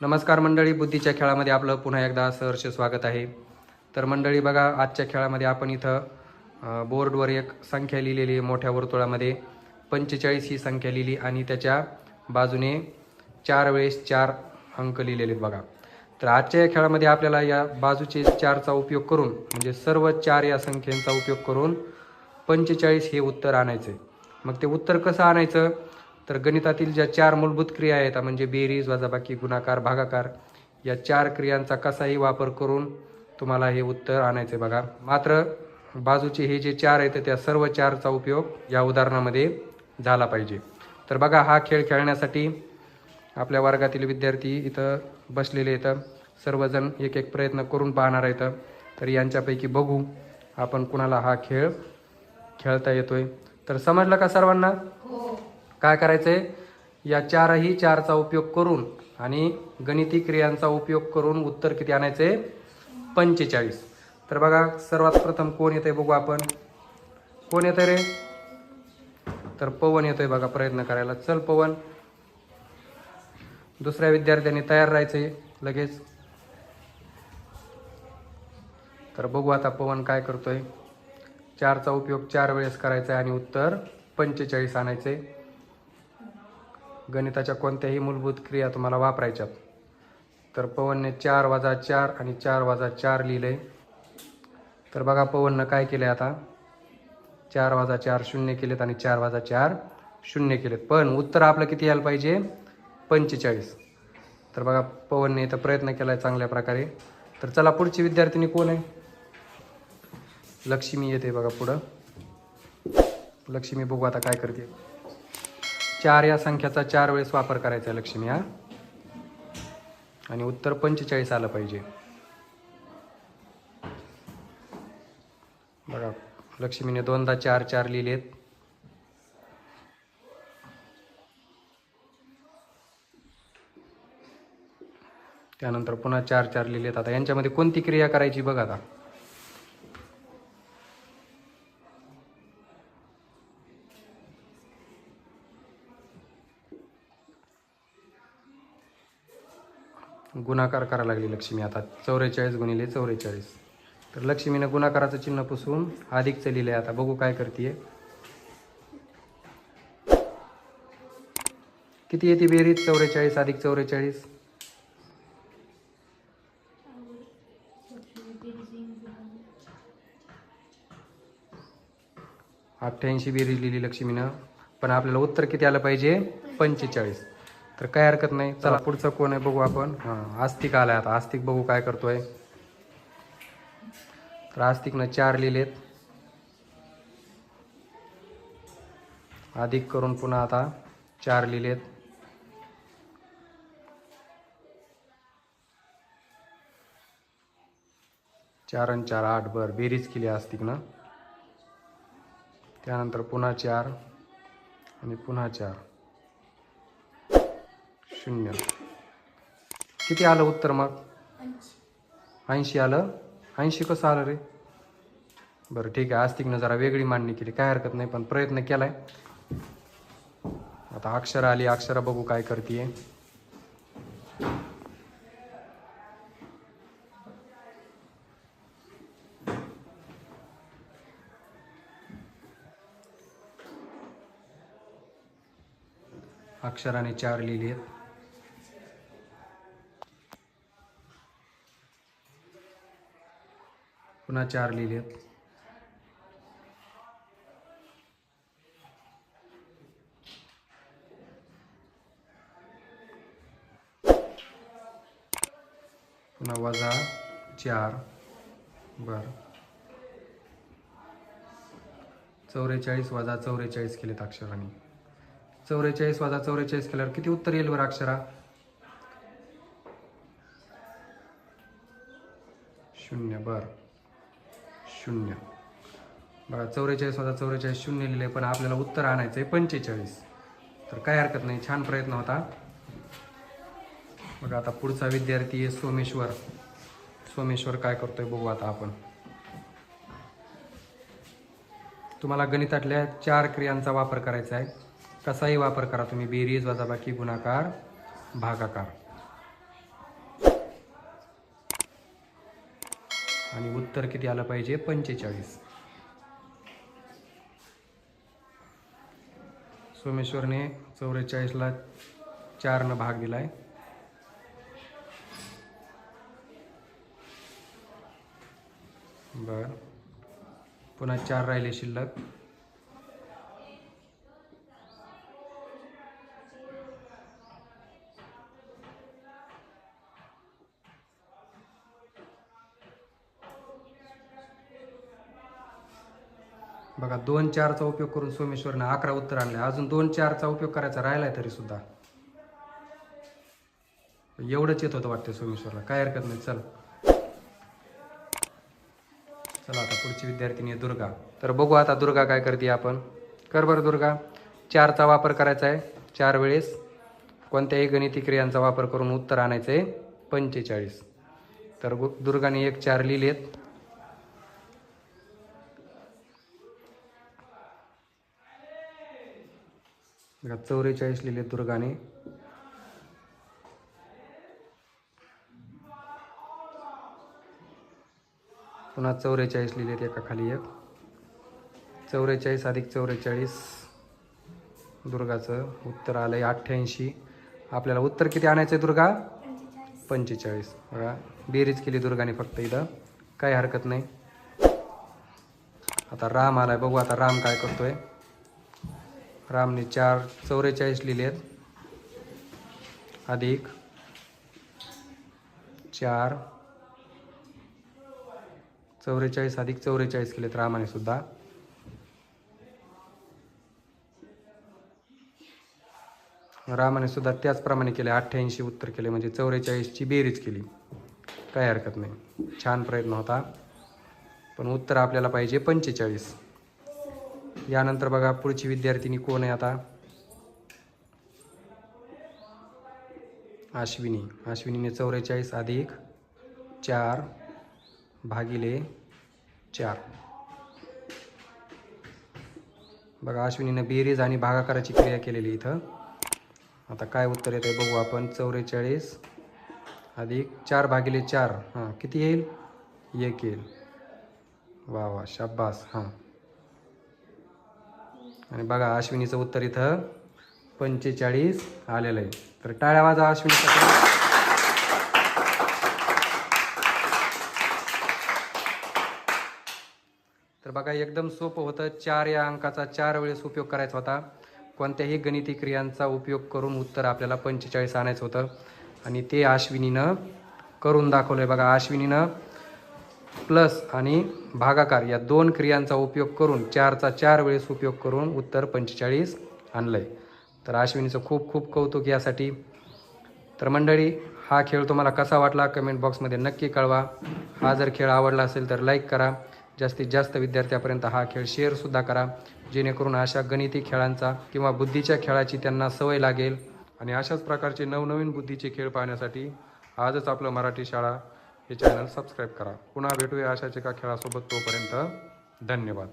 नमस्कार मंडळी बुद्धीच्या खेळामध्ये आपलं पुन्हा एकदा सहर्ष स्वागत आहे. तर मंडळी बघा आजच्या खेळामध्ये आपण इथं बोर्डवर एक संख्या लिहिलेली आहे मोठ्या वर्तुळामध्ये. पंचेचाळीस ही संख्या लिहिली आणि त्याच्या बाजूने चार वेळेस चार अंक लिहिलेले आहेत बघा. तर आजच्या या खेळामध्ये आपल्याला या बाजूचे चारचा उपयोग करून म्हणजे सर्व चार या संख्येचा उपयोग करून पंचेचाळीस हे उत्तर आणायचं आहे मग ते उत्तर कसं आणायचं? तर गणितातील ज्या चार मूलभूत क्रिया आहेत म्हणजे बेरीज वजाबाकी गुणाकार भागाकार या चार क्रियांचा कसाही वापर करून तुम्हाला हे उत्तर आणायचे बघा. मात्र बाजूचे हे जे चार आहेत त्या सर्व चारचा उपयोग या उदाहरणामध्ये झाला पाहिजे. तर बघा हा खेळ खेळण्यासाठी आपल्या वर्गातील विद्यार्थी इथं बसलेले आहेत. सर्वजण एक एक प्रयत्न करून पाहणार आहेत. तर यांच्यापैकी बघू आपण कुणाला हा खेळ खेळता येतोय. तर समजलं का सर्वांना? हो. काय करायचंय? या चारही चारचा उपयोग करून आणि गणिती क्रियांचा उपयोग करून उत्तर किती आणायचे? पंचेचाळीस. तर बघा सर्वात प्रथम कोण येतंय बघू आपण. कोण येतंय रे? तर पवन येतोय बघा प्रयत्न करायला. चल पवन. दुसऱ्या विद्यार्थ्यांनी तयार राहायचे लगेच. तर बघू आता पवन काय करतोय. चारचा उपयोग चार वेळेस करायचा आहे आणि उत्तर पंचेचाळीस आणायचे गणिताच्या कोणत्याही मूलभूत क्रिया तुम्हाला वापरायच्यात. तर पवनने चार वाजा चार आणि चार वाजा चार लिहिले. तर बघा पवननं काय केले आता? चार वाजा चार शून्य केलेत आणि चार वाजा चार शून्य केलेत. पण उत्तर आपलं किती यायला पाहिजे? पंचेचाळीस. तर बघा पवनने इथं प्रयत्न केला आहे चांगल्या प्रकारे. तर चला पुढची विद्यार्थिनी कोण आहे? लक्ष्मी येते बघा पुढं. लक्ष्मी बघू आता काय करते. चार या संख्याचा चार वेळेस वापर करायचा आहे लक्ष्मी हा. आणि उत्तर पंचेचाळीस आलं पाहिजे. बघा लक्ष्मीने दोनदा चार चार लिहिलेत. त्यानंतर पुन्हा चार चार लिहिलेत. आता यांच्यामध्ये कोणती क्रिया करायची बघा आता. गुणाकार करायला लागली लक्ष्मी. आता चौवेचाळीस गुणिले चौवेचाळीस तर लक्ष्मीनं गुणाकाराचं चिन्ह पुसून अधिकचं आहे आता बघू काय करते किती येते बेरीज? चौवेचाळीस अधिक चौवेचाळीस अठ्ठ्याऐंशी बेरीज लिहिली लक्ष्मीनं. पण आपल्याला उत्तर किती आलं पाहिजे? पंचेचाळीस. तर काय हरकत नाही. चला पुढचं कोण आहे बघू आपण. हां आस्तिक आलाय आता. आस्तिक बघू काय करतोय. तर आस्तिकनं चार लिहिलेत. अधिक करून पुन्हा आता चार लिहिलेत. चार आणि चार आठ बर बेरीज केली आस्तिकनं. त्यानंतर पुन्हा चार आणि पुन्हा चार. शून्य. किती आलं उत्तर मग? ऐंशी आलं. ऐंशी कसं आलं रे? बरं ठीक आहे. आस्तिकनं जरा वेगळी मांडणी केली. काय हरकत नाही पण प्रयत्न केलाय. आता अक्षर आली. अक्षर बघू काय करते अक्षराने चार लिहिली आहेत पुन्हा चार लिहिले. आहेत पुन्हा वजा चार. बर. चौवेचाळीस वजा चौवेचाळीस केलेत अक्षराने. चौवेचाळीस वजा चौवेचाळीस केल्यावर किती उत्तर येईल बरं अक्षरा? शून्य. बरं. शून्य. बघा चौवेचाळीस होता चौवेचाळीस शून्य लिहिले पण आपल्याला उत्तर आणायचं आहे पंचेचाळीस. तर काय हरकत नाही छान प्रयत्न होता. बघा आता पुढचा विद्यार्थी आहे सोमेश्वर. सोमेश्वर काय करतोय बघू आता आपण. तुम्हाला गणितातल्या चार क्रियांचा वापर करायचा आहे. कसाही वापर करा तुम्ही बेरीज वजाबाकी गुणाकार भागाकार. आणि उत्तर किती आलं पाहिजे? पंचेचाळीस. सोमेश्वरने चौवेचाळीसला चारनं भाग दिलाय. बर. पुन्हा चार राहिले शिल्लक. बघा दोन चारचा उपयोग करून सोमेश्वरनं अकरा उत्तर आणले. अजून दोन चारचा उपयोग करायचा राहिलाय तरी सुद्धा. एवढंच येत होतं वाटतं सोमेश्वरला. काय हरकत नाही चल. चला आता पुढची विद्यार्थिनी आहे दुर्गा. तर बघू आता दुर्गा काय करते आपण. कर बरं दुर्गा. चारचा वापर करायचा आहे चार वेळेस. कोणत्याही गणिती क्रियांचा वापर करून उत्तर आणायचं आहे पंचेचाळीस. तर गु- दुर्गाने एक चार लिहिलेत. बघा चौवेचाळीस लिहिले दुर्गाने. पुन्हा चौवेचाळीस लिहिलेत एका खाली एक. चौवेचाळीस अधिक चौवेचाळीस दुर्गाचं उत्तर आलं आहे अठ्ठ्याऐंशी. आपल्याला उत्तर किती आणायचं आहे दुर्गा पंचेचाळीस. बघा बेरीज केली दुर्गाने फक्त इथं. काही हरकत नाही. आता राम आलाय बघू आता राम काय करतोय. रामने चार चौवेचाळीस आहेत. अधिक चार. चौवेचाळीस अधिक चौवेचाळीस केलेत रामाने सुद्धा. रामाने सुद्धा त्याचप्रमाणे केले अठ्ठ्याऐंशी उत्तर केले म्हणजे चौवेचाळीसची बेरीज केली. काही हरकत नाही. छान प्रयत्न होता. पण उत्तर आपल्याला पाहिजे पंचेचाळीस. यानंतर बघा पुढची विद्यार्थिनी कोण आहे आता? अश्विनी. अश्विनीने चौवेचाळीस अधिक चार भागिले चार. बघा अश्विनीनं बेरीज आणि भागाकाराची क्रिया केलेली इथं. आता काय उत्तर येतं बघू आपण. चौवेचाळीस अधिक चार भागिले चार. हां किती येईल? एक येईल. वा वा शाब्बास हां. आणि बघा अश्विनीचं उत्तर इथं पंचेचाळीस आलेलं आहे. तर टाळ्या वाजा अश्विनीसाठी तर बघा एकदम सोपं होतं. चार या अंकाचा चार वेळेस उपयोग करायचा होता. कोणत्याही गणिती क्रियांचा उपयोग करून उत्तर आपल्याला पंचेचाळीस आणायचं होतं. आणि ते अश्विनीनं करून दाखवलं आहे बघा अश्विनीनं प्लस आणि भागाकार या दोन क्रियांचा उपयोग करून चारचा चार वेळेस उपयोग करून उत्तर पंचेचाळीस आणलं आहे तर अश्विनीचं खूप खूप कौतुक यासाठी. तर मंडळी हा खेळ तुम्हाला कसा वाटला कमेंट बॉक्समध्ये नक्की कळवा. हा जर खेळ आवडला असेल तर लाईक करा. जास्तीत जास्त विद्यार्थ्यापर्यंत हा खेळ शेअरसुद्धा करा. जेणेकरून अशा गणिती खेळांचा किंवा बुद्धीच्या खेळाची त्यांना सवय लागेल. आणि अशाच प्रकारचे नवनवीन बुद्धीचे खेळ पाहण्यासाठी आजच आपलं मराठी शाळा हे चॅनल सबस्क्राईब करा. पुन्हा भेटूया अशाच एका खेळासोबत तोपर्यंत धन्यवाद.